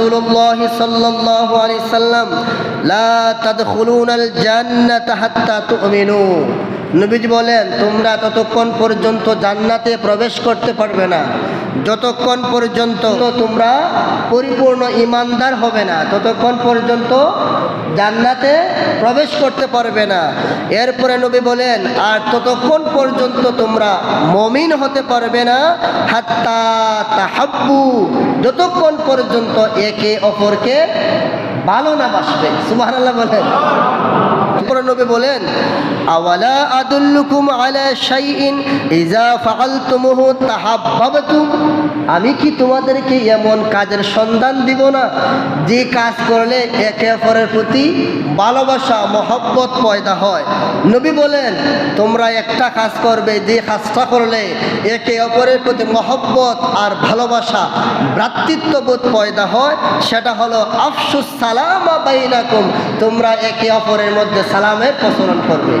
رسول الله صلى الله عليه وسلم لا تدخلون الجنة حتى تؤمنوا. নবীজি বলেন, তোমরা ততক্ষণ পর্যন্ত জান্নাতে প্রবেশ করতে পারবে না। যতক্ষণ পর্যন্ত তোমরা পরিপূর্ণ ইমানদার হবে না, ততক্ষণ পর্যন্ত জান্নাতে প্রবেশ করতে পারবে না। এরপরে নবী বলেন, আর ততক্ষণ পর্যন্ত তোমরা মমিন হতে পারবে না, হাত্তা তাহাব্বু। যতক্ষণ পর্যন্ত একে অপরকে ভালো না বাসবে। সুবহানাল্লাহ বলেন। নবী বলেন, আওয়ালা আদুল্লুকুম আলা শাইইন ইজা ফাআলতুমুহু তাহাব্বাবতুম আমি কি তোমাদেরকে এমন কাজের সন্ধান দিব না? যে কাজ করলে একে অপরের প্রতি ভালোবাসা, মহব্বত পয়দা হয়। নবী বলেন, তোমরা একটা কাজ করবে, যে কাজটা করলে একে অপরের প্রতি মহব্বত আর ভালোবাসা, ভ্রাতৃত্ববোধ পয়দা হয়। সেটা হলো, আফসুস সালামা বাইনাকুম। তোমরা একে অপরের মধ্যে সালামের প্রচলন করবে।